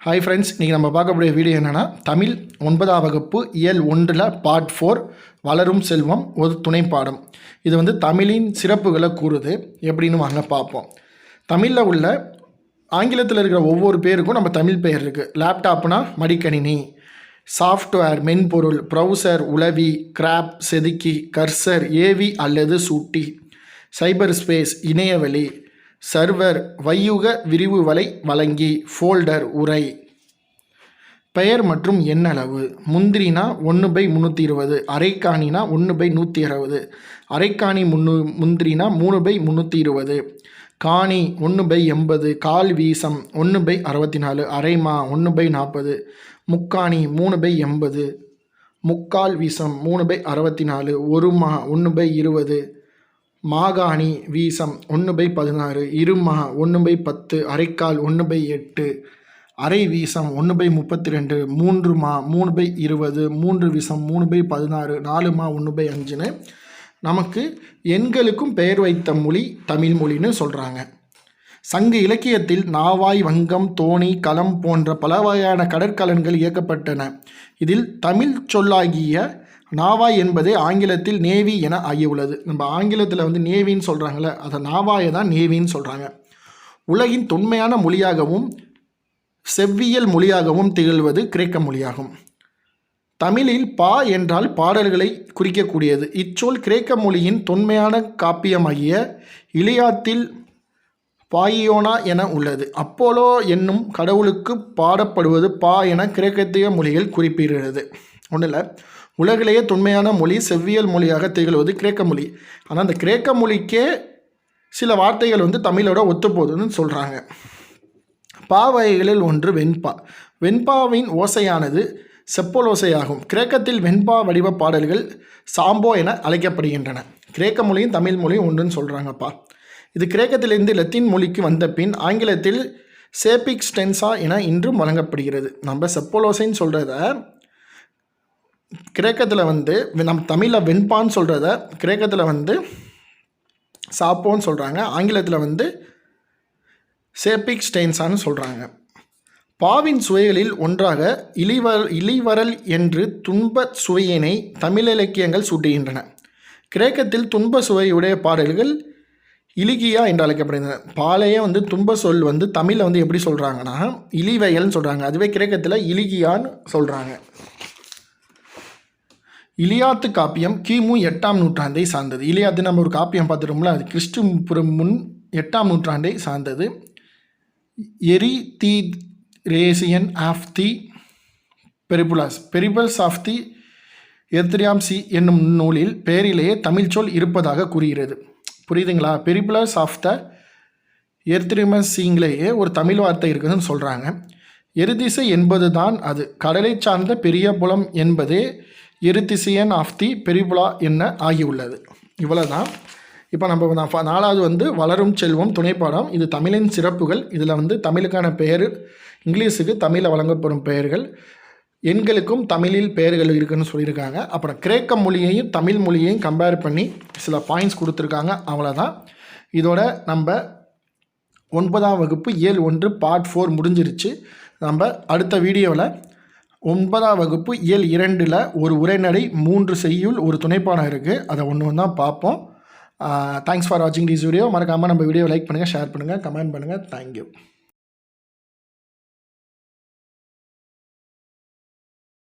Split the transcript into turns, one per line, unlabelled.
Hi friends இன்றைக்கி நம்ம பார்க்கக்கூடிய வீடியோ என்னென்னா தமிழ் ஒன்பதாம் வகுப்பு இயல் ஒன்றில் பார்ட் ஃபோர் வளரும் செல்வம் ஒரு துணை பாடம். இது வந்து தமிழின் சிறப்புகளை கூறுது. எப்படின்னு வாங்க பார்ப்போம். தமிழில் உள்ள ஆங்கிலத்தில் இருக்கிற ஒவ்வொரு பேருக்கும் நம்ம தமிழ் பெயர் இருக்குது லேப்டாப்னா மடிக்கணினி சாஃப்ட்வேர் மென்பொருள் ப்ரௌசர் உளவி கிராப் செதுக்கி கர்சர் ஏவி அல்லது சூட்டி சைபர் ஸ்பேஸ் இணையவெளி சர்வர் வையுக விரிவு வலை வழங்கி ஃபோல்டர் உரை. பெயர் மற்றும் எண்ணளவு. முந்திரினா ஒன்று பை முந்நூற்றி இருபது அரைக்காணினா ஒன்று பை நூற்றி அறுபது அரைக்காணி முன்னு முந்திரினா மூணு பை முந்நூற்றி இருபது காணி ஒன்று பை எண்பது கால் வீசம் ஒன்று பை அறுபத்தி நாலு அரைமா ஒன்று பை நாற்பது முக்காணி மூணு பை எண்பது முக்கால் வீசம் மூணு பை அறுபத்தி நாலு ஒரு மா ஒன்று பை இருபது மாகாணி வீசம் ஒன்று பை பதினாறு இருமா ஒன்று பை பத்து அரைக்கால் ஒன்று பை எட்டு அரை வீசம் ஒன்று பை முப்பத்தி ரெண்டு மூன்று மா மூணு பை இருபது மூன்று வீசம் மூணு பை பதினாறு நாலு மா ஒன்று பை அஞ்சுன்னு நமக்கு எண்களுக்கும் பெயர் வைத்த மொழி தமிழ் மொழின்னு சொல்கிறாங்க சங்க இலக்கியத்தில் நாவாய் வங்கம் தோணி களம் போன்ற பல வகையான கடற்கலன்கள் இயக்கப்பட்டன. இதில் தமிழ் சொல்லாகிய நாவா என்பது ஆங்கிலத்தில் நேவி என ஆகியுள்ளது. நம்ம ஆங்கிலத்தில் வந்து நேவின்னு சொல்கிறாங்களே அதை நாவாயை தான் நேவின்னு சொல்கிறாங்க உலகின் தொன்மையான மொழியாகவும் செவ்வியல் மொழியாகவும் திகழ்வது கிரேக்க மொழியாகும். தமிழில் பா என்றால் பாடல்களை குறிக்கக்கூடியது. இச்சொல் கிரேக்க மொழியின் தொன்மையான காப்பியமாகிய இலியாத்தில் பாயியோனா என உள்ளது. அப்போலோ என்னும் கடவுளுக்கு பாடப்படுவது பா என கிரேக்கத்திய மொழிகள் குறிப்பிடுகிறது. ஒன்றில் உலகிலேயே தொன்மையான மொழி செவ்வியல் மொழியாக திகழ்வது கிரேக்க மொழி. ஆனால் அந்த கிரேக்க மொழிக்கே சில வார்த்தைகள் வந்து தமிழோட ஒத்துப்போகுதுன்னு சொல்கிறாங்க பா வகைகளில் ஒன்று வெண்பா. வெண்பாவின் ஓசையானது செப்பல் ஓசையாகும். கிரேக்கத்தில் வெண்பா வடிவ பாடல்கள் சாம்போ என அழைக்கப்படுகின்றன. கிரேக்க மொழியும் தமிழ் மொழியும் ஒன்றுன்னு சொல்கிறாங்கப்பா இது கிரேக்கத்திலிருந்து லத்தீன் மொழிக்கு வந்த பின் ஆங்கிலத்தில் சேபிக் ஸ்டென்சா என இன்றும் வழங்கப்படுகிறது. நம்ம செப்போலோசைன்னு சொல்கிறத கிரேக்கத்தில் வந்து நம்ம தமிழில் வெண்பான்னு சொல்கிறத கிரேக்கத்தில் வந்து சாப்போன்னு சொல்கிறாங்க ஆங்கிலத்தில் வந்து சேப்பிக் ஸ்டெயின்ஸான்னு சொல்கிறாங்க பாவின் சுவைகளில் ஒன்றாக இலிவர் இழிவரல் என்று துன்ப சுவையினை தமிழ் இலக்கியங்கள் சூட்டுகின்றன. கிரேக்கத்தில் துன்ப சுவையுடைய பாடல்கள் இலிகியா என்று அழைக்கப்படுகின்றன. பாலையே வந்து துன்ப சொல் வந்து தமிழில் வந்து எப்படி சொல்கிறாங்கன்னா இலிவைகள்னு சொல்கிறாங்க அதுவே கிரேக்கத்தில் இலிகியான்னு சொல்கிறாங்க இலியாத்து காப்பியம் கிமு எட்டாம் நூற்றாண்டை சார்ந்தது. இலியாத்து நம்ம ஒரு காப்பியம் பார்த்துட்டோம்ல அது கிறிஸ்துபுரம் முன் எட்டாம் நூற்றாண்டை சார்ந்தது. Erythraean of the Periplus Periplus of the Erythraean Sea என்னும் நூலில் பெயரிலேயே தமிழ் சொல் இருப்பதாக கூறுகிறது. புரியுதுங்களா? பெரிபுலஸ் ஆஃப் த எர்த்ரிமஸ் சிங்கிலேயே ஒரு தமிழ் வார்த்தை இருக்குதுன்னு சொல்கிறாங்க எருதிசை என்பது தான் அது. கடலை சார்ந்த பெரிய புலம் என்பதே எருத்திசியன் ஆஃப் தி பெரிபுலா என்ன ஆகியுள்ளது? இவ்வளோ தான் இப்போ நம்ம நான் நாலாவது வந்து வளரும் செல்வம் துணைப்பாடம். இது தமிழின் சிறப்புகள். இதில் வந்து தமிழுக்கான பெயர் இங்கிலீஷுக்கு தமிழில் வழங்கப்படும் பெயர்கள். எண்களுக்கும் தமிழில் பெயர்கள் இருக்குதுன்னு சொல்லியிருக்காங்க. அப்புறம் கிரேக்க மொழியையும் தமிழ் மொழியையும் கம்பேர் பண்ணி சில பாயிண்ட்ஸ் கொடுத்துருக்காங்க. அவ்வளோதான் இதோட நம்ம ஒன்பதாம் வகுப்பு ஏழு ஒன்று பார்ட் ஃபோர் முடிஞ்சிருச்சு. நம்ம அடுத்த வீடியோவில் ஒன்பதாம் வகுப்பு இயல் இரண்டில் ஒரு உரைநடை மூன்று செய்யுள் ஒரு துணைப்பாடம் இருக்குது அதை ஒன்று ஒன்றா பார்ப்போம். தேங்க்ஸ் ஃபார் வாட்சிங் திஸ் வீடியோ மறக்காமல் நம்ம வீடியோ லைக் பண்ணுங்கள் ஷேர் பண்ணுங்கள் கமெண்ட் பண்ணுங்கள் தேங்க்யூ